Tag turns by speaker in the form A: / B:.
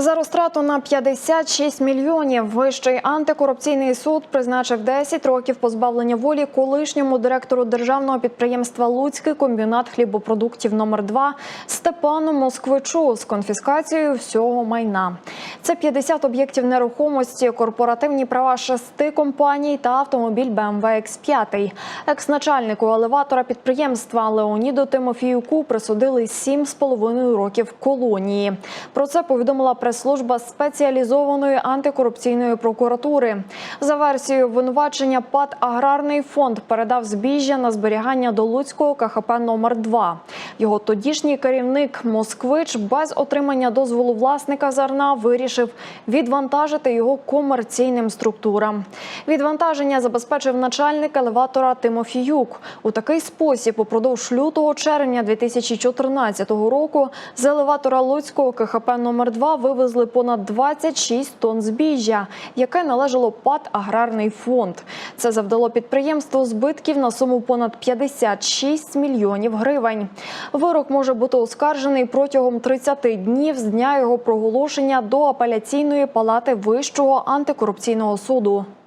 A: За розтрату на 56 мільйонів вищий антикорупційний суд призначив 10 років позбавлення волі колишньому директору державного підприємства Луцький комбінат хлібопродуктів номер 2 Степану Москвичу з конфіскацією всього майна. Це 50 об'єктів нерухомості, корпоративні права шести компаній та автомобіль BMW X5. Екс-начальнику елеватора підприємства Леоніду Тимофіюку присудили 7,5 років колонії. Про це повідомила прес-служба спеціалізованої антикорупційної прокуратури. За версією обвинувачення ПАД Аграрний фонд передав збіжжя на зберігання до Луцького КХП номер 2 Його тодішній керівник Москвич без отримання дозволу власника зерна вирішив відвантажити його комерційним структурам. Відвантаження забезпечив начальник елеватора Тимофіюк. У такий спосіб упродовж лютого червня 2014 року з елеватора Луцького КХП номер 2 вивезли понад 26 тонн збіжжя, яке належало ПАД Аграрний фонд. Це завдало підприємству збитків на суму понад 56 мільйонів гривень. Вирок може бути оскаржений протягом 30 днів з дня його проголошення до апеляційної палати Вищого антикорупційного суду.